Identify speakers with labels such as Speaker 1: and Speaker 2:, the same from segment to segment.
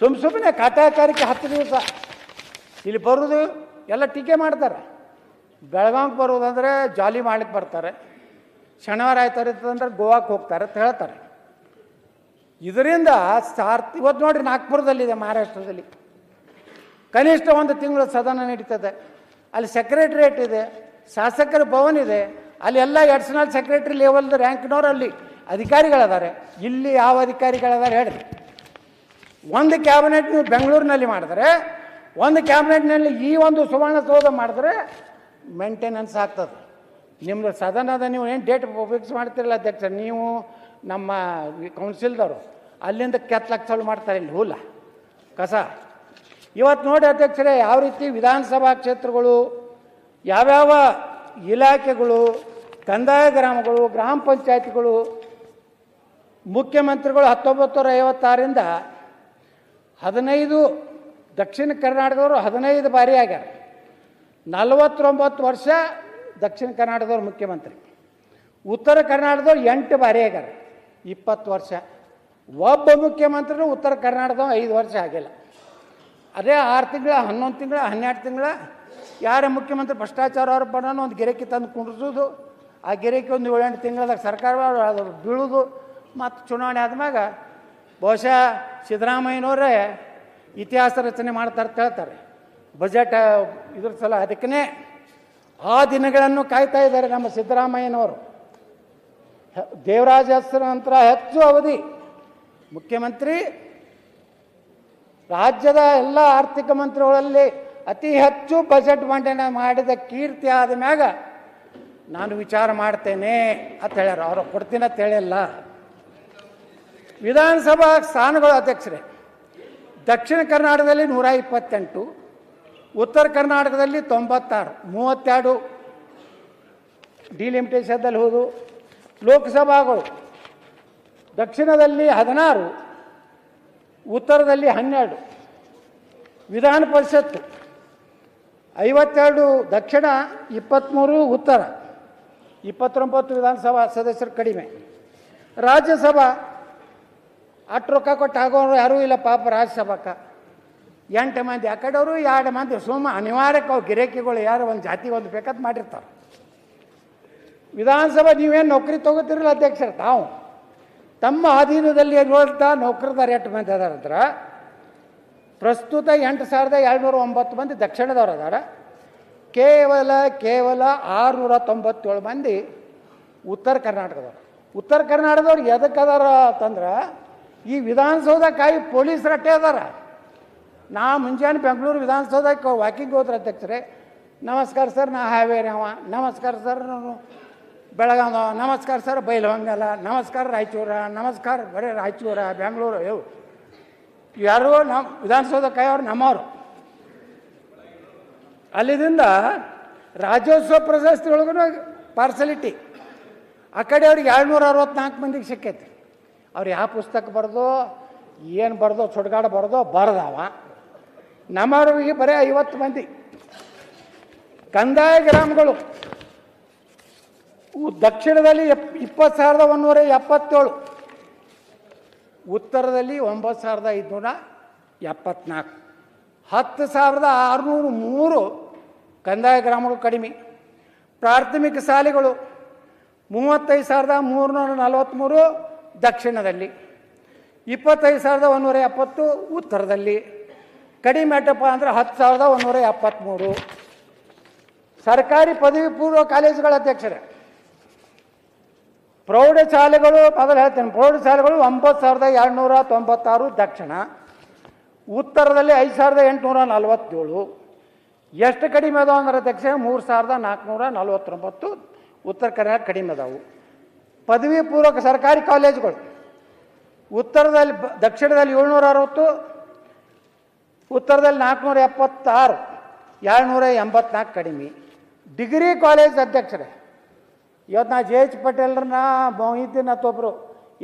Speaker 1: ಸುಮ್ಮ ಸುಮ್ಮನೆ ಕಾಟಾಚಾರಕ್ಕೆ ಹತ್ತು ದಿವಸ. ಇಲ್ಲಿ ಬರೋದು ಎಲ್ಲ ಟೀಕೆ ಮಾಡ್ತಾರೆ. ಬೆಳಗಾವಿಗೆ ಬರೋದಂದ್ರೆ ಜಾಲಿ ಮಾಡ್ಲಿಕ್ಕೆ ಬರ್ತಾರೆ. ಶನಿವಾರ ಆಯ್ತಾರೆ ಅಂದ್ರೆ ಗೋವಾಕ್ಕೆ ಹೋಗ್ತಾರೆ ಅಂತ ಹೇಳ್ತಾರೆ. ಇದರಿಂದ ಸಾರ್ಥ ಇವತ್ತು ನೋಡ್ರಿ ನಾಗ್ಪುರದಲ್ಲಿದೆ, ಮಹಾರಾಷ್ಟ್ರದಲ್ಲಿ. ಕನಿಷ್ಠ ಒಂದು ತಿಂಗಳು ಸದನ ನಡೀತದೆ. ಅಲ್ಲಿ ಸೆಕ್ರೆಟ್ರಿಯೇಟ್ ಇದೆ, ಶಾಸಕರ ಭವನ್ ಇದೆ. ಅಲ್ಲಿ ಎಲ್ಲ ಎಡ್ಷನಲ್ ಸೆಕ್ರೆಟ್ರಿ ಲೆವೆಲ್ ರ್ಯಾಂಕ್ನವ್ರು ಅಲ್ಲಿ ಅಧಿಕಾರಿಗಳಿದ್ದಾರೆ ಇಲ್ಲಿ ಯಾವ ಅಧಿಕಾರಿಗಳಿದ್ದಾರೆ ಹೇಳ್ರಿ. ಒಂದು ಕ್ಯಾಬಿನೆಟ್ ನೀವು ಬೆಂಗಳೂರಿನಲ್ಲಿ ಮಾಡಿದ್ರೆ, ಒಂದು ಕ್ಯಾಬಿನೆಟ್ನಲ್ಲಿ ಈ ಒಂದು ಸುವರ್ಣಸೌಧ ಮಾಡಿದ್ರೆ ಮೇಂಟೆನೆನ್ಸ್ ಆಗ್ತದೆ. ನಿಮ್ಮದು ಸದನದ ನೀವು ಏನು ಡೇಟ್ ಫಿಕ್ಸ್ ಮಾಡ್ತಿರಲ್ಲ ಅಧ್ಯಕ್ಷ, ನೀವು ನಮ್ಮ ಕೌನ್ಸಿಲ್ದವರು ಅಲ್ಲಿಂದ ಕೆತ್ತಲಕ್ಕೆ ಮಾಡ್ತಾರೆ ಇಲ್ಲಿ, ಹೂಲ. ಕಸ. ಇವತ್ತು ನೋಡಿ ಅಧ್ಯಕ್ಷರೇ, ಯಾವ ರೀತಿ ವಿಧಾನಸಭಾ ಕ್ಷೇತ್ರಗಳು, ಯಾವ್ಯಾವ ಇಲಾಖೆಗಳು, ಕಂದಾಯ ಗ್ರಾಮಗಳು, ಗ್ರಾಮ ಪಂಚಾಯತಿಗಳು, ಮುಖ್ಯಮಂತ್ರಿಗಳು ಹತ್ತೊಂಬತ್ತು ನೂರ ಐವತ್ತಾರರಿಂದ ಹದಿನೈದು ದಕ್ಷಿಣ ಕರ್ನಾಟಕದವರು ಹದಿನೈದು ಬಾರಿ ಆಗ್ಯಾರ. ನಲವತ್ತೊಂಬತ್ತು ವರ್ಷ ದಕ್ಷಿಣ ಕರ್ನಾಟಕದವ್ರು ಮುಖ್ಯಮಂತ್ರಿ. ಉತ್ತರ ಕರ್ನಾಟಕದವ್ರು ಎಂಟು ಬಾರಿ ಆಗ್ಯಾರ. ಇಪ್ಪತ್ತು ವರ್ಷ. ಒಬ್ಬ ಮುಖ್ಯಮಂತ್ರಿನೂ ಉತ್ತರ ಕರ್ನಾಟಕದವ್ರು ಐದು ವರ್ಷ ಆಗಿಲ್ಲ. ಅದೇ ಆರು ತಿಂಗಳ, ಹನ್ನೊಂದು ತಿಂಗಳ, ಹನ್ನೆರಡು ತಿಂಗಳ ಯಾರೇ ಮುಖ್ಯಮಂತ್ರಿ ಭ್ರಷ್ಟಾಚಾರ ಅವ್ರ ಬಣ್ಣ ಒಂದು ಗಿರಕಿ ತಂದು ಕುಂಡ್ರಿಸೋದು, ಆ ಗಿರಕಿ ಒಂದು ಏಳೆಂಟು ತಿಂಗಳದಾಗ ಸರ್ಕಾರ ಬೀಳೋದು, ಮತ್ತು ಚುನಾವಣೆ ಆದ್ಮ್ಯಾಗ ಬಹುಶಃ ಸಿದ್ದರಾಮಯ್ಯನವರೇ ಇತಿಹಾಸ ರಚನೆ ಮಾಡ್ತಾರೆ ಹೇಳ್ತಾರೆ ಬಜೆಟ್, ಇದ್ರ ಸಲ ಅದಕ್ಕೇ ಆ ದಿನಗಳನ್ನು ಕಾಯ್ತಾ ಇದ್ದಾರೆ ನಮ್ಮ ಸಿದ್ದರಾಮಯ್ಯನವರು. ದೇವರಾಜ ಹೆಸರ ನಂತರ ಹೆಚ್ಚು ಅವಧಿ. ಮುಖ್ಯಮಂತ್ರಿ, ರಾಜ್ಯದ ಎಲ್ಲ ಆರ್ಥಿಕ ಮಂತ್ರಿಗಳಲ್ಲಿ ಅತಿ ಹೆಚ್ಚು ಬಜೆಟ್ ಮಂಡನೆ ಮಾಡಿದ ಕೀರ್ತಿ ಆದ ಮ್ಯಾಗ ನಾನು ವಿಚಾರ ಮಾಡ್ತೇನೆ ಅಂತ ಹೇಳ್ಯಾರ. ಅವರು ಕೊಡ್ತೀನಿ ಅಂತ ಹೇಳಿಲ್ಲ. ವಿಧಾನಸಭಾ ಸ್ಥಾನಗಳು ಅಧ್ಯಕ್ಷರೇ. ದಕ್ಷಿಣ ಕರ್ನಾಟಕದಲ್ಲಿ ನೂರ ಇಪ್ಪತ್ತೆಂಟು, ಉತ್ತರ ಕರ್ನಾಟಕದಲ್ಲಿ ತೊಂಬತ್ತಾರು, ಮೂವತ್ತೆರಡು, ಡಿಲಿಮಿಟೇಷನ್ದಲ್ಲಿ ಹೋದು. ಲೋಕಸಭಾಗಳು ದಕ್ಷಿಣದಲ್ಲಿ ಹದಿನಾರು, ಉತ್ತರದಲ್ಲಿ ಹನ್ನೆರಡು, ವಿಧಾನ ಪರಿಷತ್ತು ಐವತ್ತೆರಡು, ದಕ್ಷಿಣ ಇಪ್ಪತ್ತ್ಮೂರು, ಉತ್ತರ ಇಪ್ಪತ್ತೊಂಬತ್ತು ವಿಧಾನಸಭಾ ಸದಸ್ಯರು ಕಡಿಮೆ. ರಾಜ್ಯಸಭಾ ಅಷ್ಟು ರೊಕ್ಕ ಕೊಟ್ಟು ಆಗೋರು ಯಾರೂ ಇಲ್ಲ, ಪಾಪ ರಾಜ್ಯಸಭಾಕ. ಎಂಟು ಮಂದಿ, ಆ ಕಡೆಯವರು ಎರಡು ಮಂದಿ, ಸುಮ್ಮ ಅನಿವಾರ್ಯಕ್ಕೆ ಅವು ಗಿರಾಕಿಗಳು ಯಾರು ಒಂದು ಜಾತಿ ಒಂದು ಬೇಕಂತ ಮಾಡಿರ್ತಾರೆ. ವಿಧಾನಸಭಾ ನೀವೇನು ನೌಕರಿ ತಗೋತಿರಲ್ಲ ಅಧ್ಯಕ್ಷರು, ತಾವು. ತಮ್ಮ ಅಧೀನದಲ್ಲಿ ನೋಡ್ತಾ ನೌಕರದಾರ ಎಂಟು ಮಂದಿ ಅದಾರ ಅಂದ್ರೆ ಪ್ರಸ್ತುತ ಎಂಟು ಸಾವಿರದ ಏಳ್ನೂರ ಒಂಬತ್ತು ಮಂದಿ ದಕ್ಷಿಣದವ್ರು ಅದಾರ. ಕೇವಲ ಕೇವಲ ಆರುನೂರ ತೊಂಬತ್ತೇಳು ಮಂದಿ ಉತ್ತರ ಕರ್ನಾಟಕದವ್ರು. ಉತ್ತರ ಕರ್ನಾಟಕದವ್ರು ಎದಕ್ಕೆ ಅದಾರ ಅಂತಂದ್ರೆ ಈ ವಿಧಾನಸೌಧ ಕಾಯಿ ಪೊಲೀಸ್ ಅಟ್ಟೆ ಅದಾರ. ನಾ ಮುಂಜಾನೆ ಬೆಂಗಳೂರು ವಿಧಾನಸೌಧಕ್ಕೆ ವಾಕಿಂಗ್ ಹೋದ್ರೆ ಅಧ್ಯಕ್ಷರೇ, ನಮಸ್ಕಾರ ಸರ್, ನಾ ಹಾವೇರಿ ಅವ. ನಮಸ್ಕಾರ ಸರ್, ನಾನು ಬೆಳಗಾವ. ನಮಸ್ಕಾರ ಸರ್ ಬೈಲಹಂಗಲ್ಲ ನಮಸ್ಕಾರ ರಾಯಚೂರ. ನಮಸ್ಕಾರ ಬರೀ ರಾಯಚೂರ, ಬೆಂಗಳೂರು. ಇವು ಯಾರು ನಮ್ಮ ವಿಧಾನಸೌಧ ಕಾಯೋರು ನಮ್ಮವರು. ಅಲ್ಲಿಂದ ರಾಜ್ಯೋತ್ಸವ ಪ್ರಶಸ್ತಿ ಒಳಗೂ ಪಾರ್ಸಲಿಟಿ. ಆ ಕಡೆ ಅವ್ರಿಗೆ ಏಳ್ನೂರ ಅರವತ್ನಾಲ್ಕು ಮಂದಿಗೆ ಸಿಕ್ಕೈತಿ. ಅವ್ರು ಯಾವ ಪುಸ್ತಕ ಬರೆದೋ, ಏನು ಬರ್ದೋ, ಸುಡ್ಗಾಡ ಬರ್ದೋ, ಬರ್ದವ. ನಮ್ಮವ್ರಿಗೆ ಬರೀ ಐವತ್ತು ಮಂದಿ. ಕಂದಾಯ ಗ್ರಾಮಗಳು. ದಕ್ಷಿಣದಲ್ಲಿ ಎಪ್, ಇಪ್ಪತ್ತು ಸಾವಿರದ ಒಂದೂರ ಎಪ್ಪತ್ತೇಳು. ಉತ್ತರದಲ್ಲಿ ಒಂಬತ್ತು ಸಾವಿರದ ಐದುನೂರ ಎಪ್ಪತ್ನಾಲ್ಕು. ಹತ್ತು ಸಾವಿರದ ಆರುನೂರು ಮೂರು ಕಂದಾಯ ಗ್ರಾಮಗಳು ಕಡಿಮೆ. ಪ್ರಾಥಮಿಕ ಶಾಲೆಗಳು, ಮೂವತ್ತೈದು ಸಾವಿರದ ಮೂರುನೂರ ನಲವತ್ತ್ಮೂರು ದಕ್ಷಿಣದಲ್ಲಿ. ಇಪ್ಪತ್ತೈದು ಸಾವಿರದ ಒಂದೂರ ಎಪ್ಪತ್ತು ಉತ್ತರದಲ್ಲಿ. ಕಡಿಮೆ ಅಟ್ಟಪ್ಪ ಅಂದರೆ ಹತ್ತು ಸಾವಿರದ ಒಂದೂರ ಎಪ್ಪತ್ತ್ಮೂರು ಸರ್ಕಾರಿ ಪದವಿ ಪೂರ್ವ ಕಾಲೇಜುಗಳ ಅಧ್ಯಕ್ಷರೇ. ಪ್ರೌಢಶಾಲೆಗಳು ಮೊದಲು ಹೇಳ್ತೇನೆ, ಪ್ರೌಢಶಾಲೆಗಳು ಒಂಬತ್ತು ಸಾವಿರದ ಎರಡುನೂರ ತೊಂಬತ್ತಾರು ದಕ್ಷಿಣ. ಉತ್ತರದಲ್ಲಿ ಐದು ಸಾವಿರದ ಎಂಟುನೂರ ನಲವತ್ತೇಳು. ಎಷ್ಟು ಕಡಿಮೆ ಅದಾವ ಅಂದ್ರೆ ಅಧ್ಯಕ್ಷ ಮೂರು ಸಾವಿರದ ನಾಲ್ಕುನೂರ ನಲವತ್ತೊಂಬತ್ತು. ಉತ್ತರ ಕರ್ನಾಟಕ ಕಡಿಮೆ ಅದಾವು. ಪದವಿ ಪೂರ್ವಕ ಸರ್ಕಾರಿ ಕಾಲೇಜುಗಳು. ಉತ್ತರದಲ್ಲಿ ದಕ್ಷಿಣದಲ್ಲಿ ಏಳ್ನೂರ ಅರವತ್ತು ಉತ್ತರದಲ್ಲಿ ನಾಲ್ಕುನೂರ ಎಪ್ಪತ್ತಾರು ಏಳ್ನೂರ ಎಂಬತ್ನಾಲ್ಕು ಕಡಿಮೆ. ಡಿಗ್ರಿ ಕಾಲೇಜ್ ಅಧ್ಯಕ್ಷರೇ, ಇವತ್ತು ನಾ ಜೆ ಎಚ್ ಪಟೇಲ್ರನ್ನ ಮೊಹಿದ್ದೀನ್ ಒಬ್ಬರು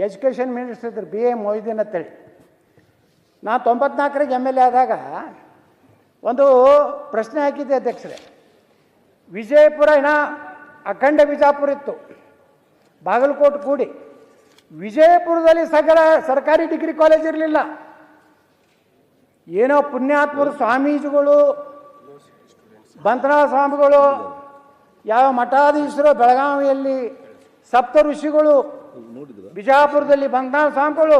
Speaker 1: ಎಜುಕೇಷನ್ ಮಿನಿಸ್ಟರ್ ಇದ್ರು, ಬಿ ಎ ಮೊಹಿದ್ದೀನ್ ಅಂತೇಳಿ. ನಾ ತೊಂಬತ್ನಾಲ್ಕರಿಗೆ ಎಂ ಎಲ್ ಎ ಆದಾಗ ಒಂದು ಪ್ರಶ್ನೆ ಹಾಕಿದ್ದೆ ಅಧ್ಯಕ್ಷರೇ. ವಿಜಯಪುರ ಏನ ಅಖಂಡ ಬಿಜಾಪುರ ಇತ್ತು. ಬಾಗಲಕೋಟೆ ಕೂಡಿ. ವಿಜಯಪುರದಲ್ಲಿ ಸಗರ ಸರ್ಕಾರಿ ಡಿಗ್ರಿ ಕಾಲೇಜ್ ಇರಲಿಲ್ಲ. ಏನೋ ಪುಣ್ಯಾತ್ಮರು ಸ್ವಾಮೀಜಿಗಳು, ಬಂತನಾಥ ಸ್ವಾಮಿಗಳು, ಯಾವ ಮಠಾಧೀಶರು, ಬೆಳಗಾವಿಯಲ್ಲಿ ಸಪ್ತ ಋಷಿಗಳು, ಬಿಜಾಪುರದಲ್ಲಿ ಬಂತನಾಥ ಸ್ವಾಮಿಗಳು,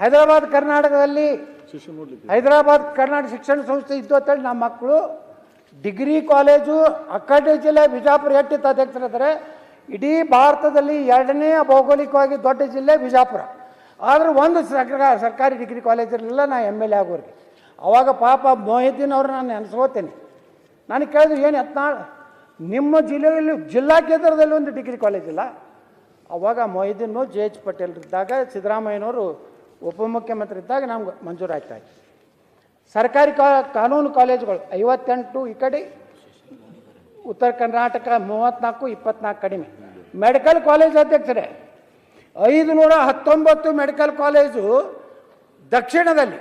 Speaker 1: ಹೈದರಾಬಾದ್ ಕರ್ನಾಟಕದಲ್ಲಿ ಹೈದರಾಬಾದ್ ಕರ್ನಾಟಕ ಶಿಕ್ಷಣ ಸಂಸ್ಥೆ ಇದ್ದು ಅಂತೇಳಿ ನಮ್ಮ ಮಕ್ಕಳು ಡಿಗ್ರಿ ಕಾಲೇಜು, ಅಕ್ಕಡಿ ಜಿಲ್ಲೆ ಬಿಜಾಪುರ ಎಟ್ಟಿತ್ತು ಅಧ್ಯಕ್ಷರಿದ್ದಾರೆ ಇಡೀ ಭಾರತದಲ್ಲಿ ಎರಡನೇ ಭೌಗೋಳಿಕವಾಗಿ ದೊಡ್ಡ ಜಿಲ್ಲೆ ಬಿಜಾಪುರ. ಆದರೂ ಒಂದು ಸರ್ಕಾರ ಡಿಗ್ರಿ ಕಾಲೇಜ್ ಇರಲಿಲ್ಲ ನಾ ಎಂ ಎಲ್ ಎ ಆಗೋರಿಗೆ. ಅವಾಗ ಪಾಪ ಮೊಹಿದ್ದೀನ್ ಅವ್ರು ನಾನು ನೆನೆಸ್ಕೋತೇನೆ. ನಾನು ಕೇಳಿದ್ರು ಏನು ಯತ್ನಾಳ್ ನಿಮ್ಮ ಜಿಲ್ಲೆಯಲ್ಲಿ, ಜಿಲ್ಲಾ ಕೇಂದ್ರದಲ್ಲಿ ಒಂದು ಡಿಗ್ರಿ ಕಾಲೇಜ್ ಇಲ್ಲ. ಅವಾಗ ಮೊಹಿದ್ದೀನು, ಜೆ ಎಚ್ ಪಟೇಲ್ ಇದ್ದಾಗ, ಸಿದ್ದರಾಮಯ್ಯನವರು ಉಪಮುಖ್ಯಮಂತ್ರಿ ಇದ್ದಾಗ ನಮ್ಗೆ ಮಂಜೂರಾಯ್ತಾ ಇತ್ತು ಸರ್ಕಾರಿ ಕಾ, ಕಾನೂನು ಕಾಲೇಜುಗಳು ಐವತ್ತೆಂಟು ಈ ಕಡೆ ಉತ್ತರ ಕರ್ನಾಟಕ ಮೂವತ್ತ್ನಾಲ್ಕು ಇಪ್ಪತ್ನಾಲ್ಕು ಕಡಿಮೆ. ಮೆಡಿಕಲ್ ಕಾಲೇಜ್ ಅಧ್ಯಕ್ಷರೇ ಐದು ನೂರ ಹತ್ತೊಂಬತ್ತು ಮೆಡಿಕಲ್ ಕಾಲೇಜು ದಕ್ಷಿಣದಲ್ಲಿ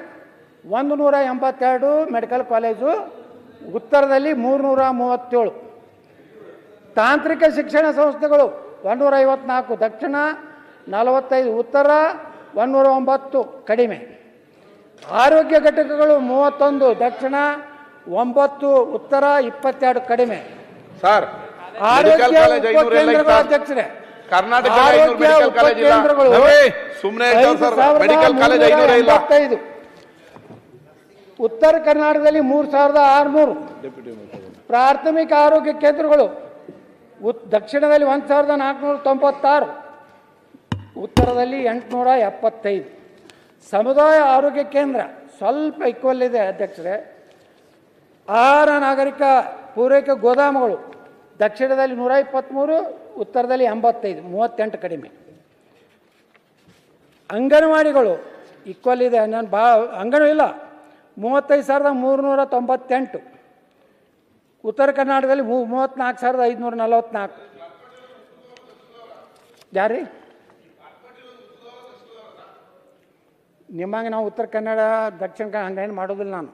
Speaker 1: ಒಂದು ನೂರ ಎಂಬತ್ತೆರಡು ಮೆಡಿಕಲ್ ಕಾಲೇಜು ಉತ್ತರದಲ್ಲಿ ಮೂರುನೂರ ಮೂವತ್ತೇಳು ತಾಂತ್ರಿಕ ಶಿಕ್ಷಣ ಸಂಸ್ಥೆಗಳು ಒಂದೂರ ಐವತ್ನಾಲ್ಕು ದಕ್ಷಿಣ ನಲವತ್ತೈದು, ಉತ್ತರ ಒಂದೂರ ಒಂಬತ್ತು ಕಡಿಮೆ. ಆರೋಗ್ಯ ಘಟಕಗಳು ಮೂವತ್ತೊಂದು, ದಕ್ಷಿಣ ಒಂಬತ್ತು, ಉತ್ತರ ಇಪ್ಪತ್ತೆರಡು ಕಡಿಮೆ.
Speaker 2: ಸರ್ ಮೆಡಿಕಲ್ ಕಾಲೇಜ್ ಐನೂರ
Speaker 1: ಅಧ್ಯಕ್ಷರೇ.
Speaker 2: ಕರ್ನಾಟಕ ಮೆಡಿಕಲ್ ಕಾಲೇಜ್ ಇಲ್ಲ. ಸರ್ ಮೆಡಿಕಲ್ ಕಾಲೇಜ್ ಐನೂರ ಇಲ್ಲ.
Speaker 1: ಉತ್ತರ ಕರ್ನಾಟಕದಲ್ಲಿ ಮೂರು ಸಾವಿರದ ಆರುನೂರು. ಪ್ರಾಥಮಿಕ ಆರೋಗ್ಯ ಕೇಂದ್ರಗಳು ಉತ್ ದಕ್ಷಿಣದಲ್ಲಿ ಒಂದು ಸಾವಿರದ ನಾಲ್ಕುನೂರ ತೊಂಬತ್ತಾರು. ಉತ್ತರದಲ್ಲಿ ಎಂಟುನೂರ ಎಪ್ಪತ್ತೈದು. ಸಮುದಾಯ ಆರೋಗ್ಯ ಕೇಂದ್ರ ಸ್ವಲ್ಪ ಇಕ್ವಲ್ ಇದೆ ಅಧ್ಯಕ್ಷರೇ. ಆಹಾರ ನಾಗರಿಕ ಪೂರೈಕೆ ಗೋದಾಮುಗಳು. ದಕ್ಷಿಣದಲ್ಲಿ ನೂರ ಇಪ್ಪತ್ತ್ಮೂರು ಉತ್ತರದಲ್ಲಿ ಎಂಬತ್ತೈದು, ಮೂವತ್ತೆಂಟು ಕಡಿಮೆ. ಅಂಗನವಾಡಿಗಳು ಈಕ್ವಲ್ ಇದೆ. ನಾನು ಬಾ ಅಂಗನ ಇಲ್ಲ. ಮೂವತ್ತೈದು ಸಾವಿರದ ಮೂರುನೂರ ತೊಂಬತ್ತೆಂಟು. ಉತ್ತರ ಕರ್ನಾಟಕದಲ್ಲಿ ಮೂ, ಮೂವತ್ತ್ನಾಲ್ಕು ಸಾವಿರದ ಐದುನೂರ ನಲವತ್ತ್ನಾಲ್ಕು. ಯಾರಿ ನಿಮ್ಮಂಗೆ ನಾವು ಉತ್ತರ ಕನ್ನಡ, ದಕ್ಷಿಣ ಕನ್ನಡ ಹಂಗೇನು ಮಾಡೋದಿಲ್ಲ ನಾನು.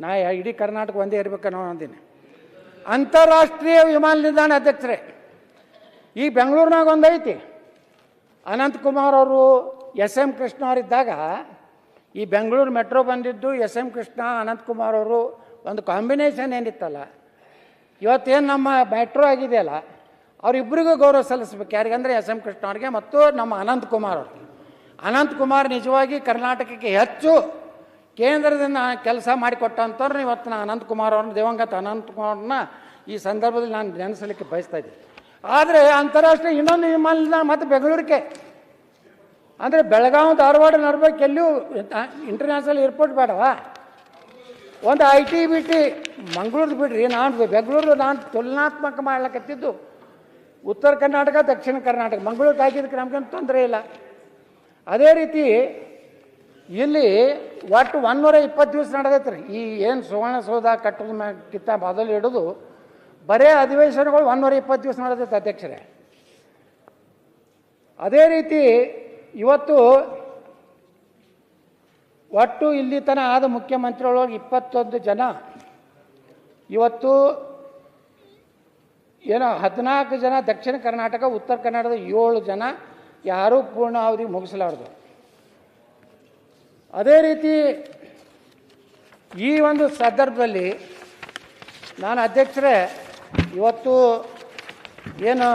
Speaker 1: ನಾ ಇಡೀ ಕರ್ನಾಟಕ ಒಂದೇ ಇರ್ಬೇಕನ್ನೋ ಅಂತೀನಿ ಅಂತಾರಾಷ್ಟ್ರೀಯ ವಿಮಾನ ನಿಲ್ದಾಣ ಅಧ್ಯಕ್ಷರೇ. ಈ ಬೆಂಗಳೂರಿನಾಗ ಒಂದು ಐತಿ ಅನಂತಕುಮಾರ್ ಅವರು ಎಸ್ ಎಂ ಕೃಷ್ಣ ಅವರಿದ್ದಾಗ ಈ ಬೆಂಗಳೂರು ಮೆಟ್ರೋ ಬಂದಿದ್ದು ಎಸ್ ಎಂ ಕೃಷ್ಣ ಅನಂತಕುಮಾರ್ ಅವರು ಒಂದು ಕಾಂಬಿನೇಷನ್ ಏನಿತ್ತಲ್ಲ. ಇವತ್ತೇನು ನಮ್ಮ ಮೆಟ್ರೋ ಆಗಿದೆಯಲ್ಲ ಅವರಿಬ್ಬರಿಗೂ ಗೌರವ ಸಲ್ಲಿಸ್ಬೇಕು. ಯಾರಿಗಂದ್ರೆ ಎಸ್ ಎಂ ಕೃಷ್ಣ ಅವರಿಗೆ, ಮತ್ತು ನಮ್ಮ ಅನಂತಕುಮಾರ್ ಅವ್ರಿಗೆ. ಅನಂತಕುಮಾರ್ ನಿಜವಾಗಿ ಕರ್ನಾಟಕಕ್ಕೆ ಹೆಚ್ಚು ಕೇಂದ್ರದಿಂದ ಕೆಲಸ ಮಾಡಿಕೊಟ್ಟಂಥವ್ರು ಇವತ್ತು ನಾನು ಅನಂತಕುಮಾರ್ ಅವ್ರನ್ನ, ದಿವಂಗತ ಅನಂತಕುಮಾರ್ನ ಈ ಸಂದರ್ಭದಲ್ಲಿ ನಾನು ನೆನೆಸಲಿಕ್ಕೆ ಬಯಸ್ತಾ ಇದ್ದೀನಿ. ಆದರೆ ಅಂತಾರಾಷ್ಟ್ರೀಯ ಇನ್ನೊಂದು ವಿಮಾನ ಮತ್ತು ಬೆಂಗಳೂರಿಗೆ. ಅಂದರೆ ಬೆಳಗಾವಿ, ಧಾರವಾಡ ನಡ್ಬೇಕು ಎಲ್ಲೂ ಇಂಟರ್ನ್ಯಾಷನಲ್ ಏರ್ಪೋರ್ಟ್ ಬೇಡವಾ? ಒಂದು I T B T Mangaluru ಬಿಡ್ರಿ, ನಾನು ಬೆಂಗಳೂರು ನಾನು ತುಲನಾತ್ಮಕ ಮಾಡ್ಲಕತ್ತಿದ್ದು ಉತ್ತರ ಕರ್ನಾಟಕ, ದಕ್ಷಿಣ ಕರ್ನಾಟಕ. ಮಂಗಳೂರು ತಾಗಿದ್ದಕ್ಕೆ ನಮಗೇನು ತೊಂದರೆ ಇಲ್ಲ. ಅದೇ ರೀತಿ ಇಲ್ಲಿ ಒಟ್ಟು ಒನ್ನೂರ ಇಪ್ಪತ್ತು ದಿವಸ ನಡೆದೈತೆ ರೀ ಈ ಏನು ಸುವರ್ಣಸೌಧ ಮ್ಯಾಗ ಕಿತ್ತ ಮೊದಲು ಹಿಡಿದು ಬರೇ ಅಧಿವೇಶನಗಳು ಒನ್ನೂರ ಇಪ್ಪತ್ತು ದಿವಸ ನಡೆದೈತೆ ಅಧ್ಯಕ್ಷರೇ. ಅದೇ ರೀತಿ ಇವತ್ತು ಒಟ್ಟು ಇಲ್ಲಿ ತನ ಆದ ಮುಖ್ಯಮಂತ್ರಿಗಳೊಳಗೆ ಇಪ್ಪತ್ತೊಂದು ಜನ ಇವತ್ತು ಏನೋ ಹದಿನಾಲ್ಕು ಜನ ದಕ್ಷಿಣ ಕರ್ನಾಟಕ, ಉತ್ತರ ಕನ್ನಡದ ಏಳು ಜನ ಯಾರೂ ಪೂರ್ಣ ಅವಧಿ ಮುಗಿಸಲಾರ್ದು. ಅದೇ ರೀತಿ ಈ ಒಂದು ಸಂದರ್ಭದಲ್ಲಿ ನಾನು ಅಧ್ಯಕ್ಷರೇ, ಇವತ್ತು ಏನು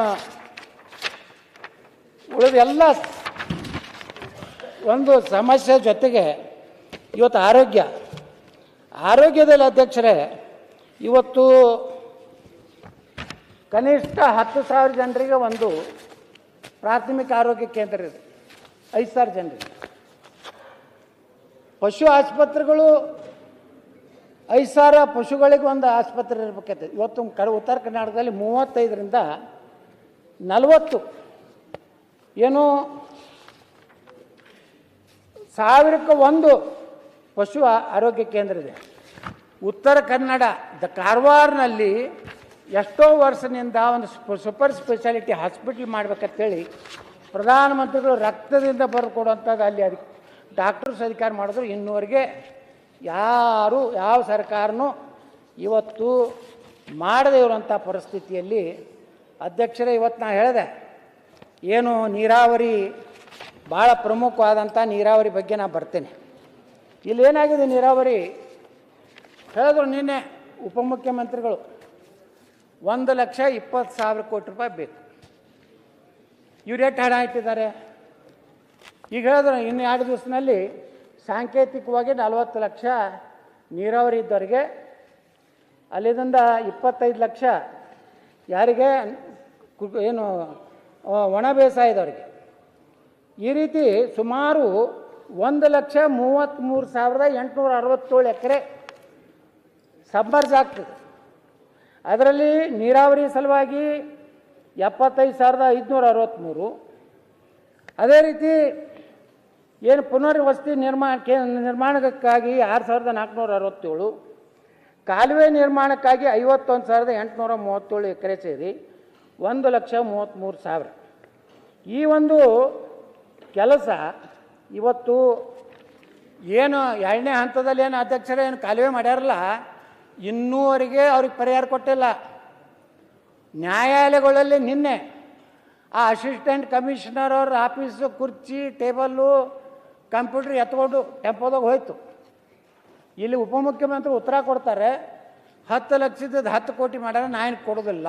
Speaker 1: ಉಳಿದ ಎಲ್ಲ ಒಂದು ಸಮಸ್ಯೆ ಜೊತೆಗೆ ಇವತ್ತು ಆರೋಗ್ಯ. ಆರೋಗ್ಯದಲ್ಲಿ ಅಧ್ಯಕ್ಷರೇ, ಇವತ್ತು ಕನಿಷ್ಠ ಹತ್ತು ಸಾವಿರ ಜನರಿಗೆ ಒಂದು ಪ್ರಾಥಮಿಕ ಆರೋಗ್ಯ ಕೇಂದ್ರ ಇದೆ. ಐದು ಸಾವಿರ ಜನರಿಗೆ. ಪಶು ಆಸ್ಪತ್ರೆಗಳು, ಐದು ಸಾವಿರ ಪಶುಗಳಿಗೆ ಒಂದು ಆಸ್ಪತ್ರೆ ಇರಬೇಕಾಯ್ತು ಇವತ್ತು ಕ ಉತ್ತರ ಕರ್ನಾಟಕದಲ್ಲಿ ಮೂವತ್ತೈದರಿಂದ ನಲವತ್ತು. ಏನು? ಸಾವಿರಕ್ಕೆ ಒಂದು ಪಶು ಆರೋಗ್ಯ ಕೇಂದ್ರ ಇದೆ. ಉತ್ತರ ಕನ್ನಡ, ದ ಕಾರವಾರನಲ್ಲಿ ಎಷ್ಟೋ ವರ್ಷದಿಂದ ಒಂದು ಸ್ಪ- ಸೂಪರ್ ಸ್ಪೆಷಾಲಿಟಿ ಹಾಸ್ಪಿಟ್ಲ್ ಮಾಡ್ಬೇಕಂತೇಳಿ ಪ್ರಧಾನಮಂತ್ರಿಗಳು ರಕ್ತದಿಂದ ಬರ್ಕೊಡುವಂಥದ್ದು ಅಲ್ಲಿ ಅದಕ್ಕೆ ಡಾಕ್ಟರ್ಸ್ ಅಧಿಕಾರ ಮಾಡಿದ್ರು, ಇನ್ನೂವರೆಗೆ ಯಾರು, ಯಾವ ಸರ್ಕಾರನೂ ಇವತ್ತು ಮಾಡದೇ ಇರುವಂಥ ಪರಿಸ್ಥಿತಿಯಲ್ಲಿ ಅಧ್ಯಕ್ಷರೇ, ಇವತ್ತು ನಾ ಹೇಳಿದೆ, ಏನು ನೀರಾವರಿ ಭಾಳ ಪ್ರಮುಖವಾದಂಥ ನೀರಾವರಿ ಬಗ್ಗೆ ನಾನು ಬರ್ತೇನೆ. ಇಲ್ಲಿ ಏನಾಗಿದೆ ನೀರಾವರಿ? ಹೇಳಿದ್ರು ನಿನ್ನೆ ಉಪಮುಖ್ಯಮಂತ್ರಿಗಳು, ಒಂದು ಲಕ್ಷ ಇಪ್ಪತ್ತು ಸಾವಿರ ಕೋಟಿ ರೂಪಾಯಿ ಬೇಕು. ಇವ್ರು ಎಷ್ಟು ಹಣ ಇಟ್ಟಿದ್ದಾರೆ? ಈಗ ಹೇಳಿದ್ರೆ ಇನ್ನು ಎರಡು ದಿವಸದಲ್ಲಿ ಸಾಂಕೇತಿಕವಾಗಿ ನಲವತ್ತು ಲಕ್ಷ ನೀರಾವರಿ ಇದ್ದವರಿಗೆ, ಅಲ್ಲಿಂದ ಇಪ್ಪತ್ತೈದು ಲಕ್ಷ ಯಾರಿಗೆ ಏನು ಒಣ ಬೇಸಾಯದವರಿಗೆ ಈ ರೀತಿ ಸುಮಾರು ಒಂದು ಲಕ್ಷ ಮೂವತ್ತ್ಮೂರು ಸಾವಿರದ ಎಂಟುನೂರ ಅರವತ್ತೇಳು ಎಕರೆ ಸಂಬರ್ಜ್ ಆಗ್ತದೆ. ಅದರಲ್ಲಿ ನೀರಾವರಿ ಸಲುವಾಗಿ ಎಪ್ಪತ್ತೈದು ಸಾವಿರದ ಐದುನೂರ ಅರವತ್ತ್ಮೂರು ಅದೇ ರೀತಿ ಏನು ಪುನರ್ವಸತಿ ನಿರ್ಮಾಣಕ್ಕೆ ನಿರ್ಮಾಣಕ್ಕಾಗಿ ಆರು ಸಾವಿರದ ನಾಲ್ಕುನೂರ ಅರವತ್ತೇಳು, ಕಾಲುವೆ ನಿರ್ಮಾಣಕ್ಕಾಗಿ ಐವತ್ತೊಂದು ಸಾವಿರದ ಎಂಟುನೂರ ಮೂವತ್ತೇಳು ಎಕರೆ ಸೇರಿ ಒಂದು ಲಕ್ಷ ಮೂವತ್ತ್ಮೂರು ಸಾವಿರ. ಈ ಒಂದು ಕೆಲಸ ಇವತ್ತು ಏನು ಎರಡನೇ ಹಂತದಲ್ಲಿ ಏನು ಅಧ್ಯಕ್ಷರು ಏನು ಕಾಲುವೆ ಮಾಡ್ಯಾರಲ್ಲ, ಇನ್ನೂವರೆಗೆ ಅವ್ರಿಗೆ ಪರಿಹಾರ ಕೊಟ್ಟಿಲ್ಲ. ನ್ಯಾಯಾಲಯಗಳಲ್ಲಿ ನಿನ್ನೆ ಆ ಅಸಿಸ್ಟೆಂಟ್ ಕಮಿಷನರ್ ಅವ್ರ ಆಫೀಸು, ಕುರ್ಚಿ, ಟೇಬಲ್ಲು ಕಂಪ್ಯೂಟ್ರ್ ಎತ್ಕೊಂಡು ಟೆಂಪೋದಾಗ ಹೋಯ್ತು. ಇಲ್ಲಿ ಉಪಮುಖ್ಯಮಂತ್ರಿ ಉತ್ತರ ಕೊಡ್ತಾರೆ, ಹತ್ತು ಲಕ್ಷದ ಹತ್ತು ಕೋಟಿ ಮಾಡ್ಯಾರ ನಾನು ಕೊಡೋದಿಲ್ಲ.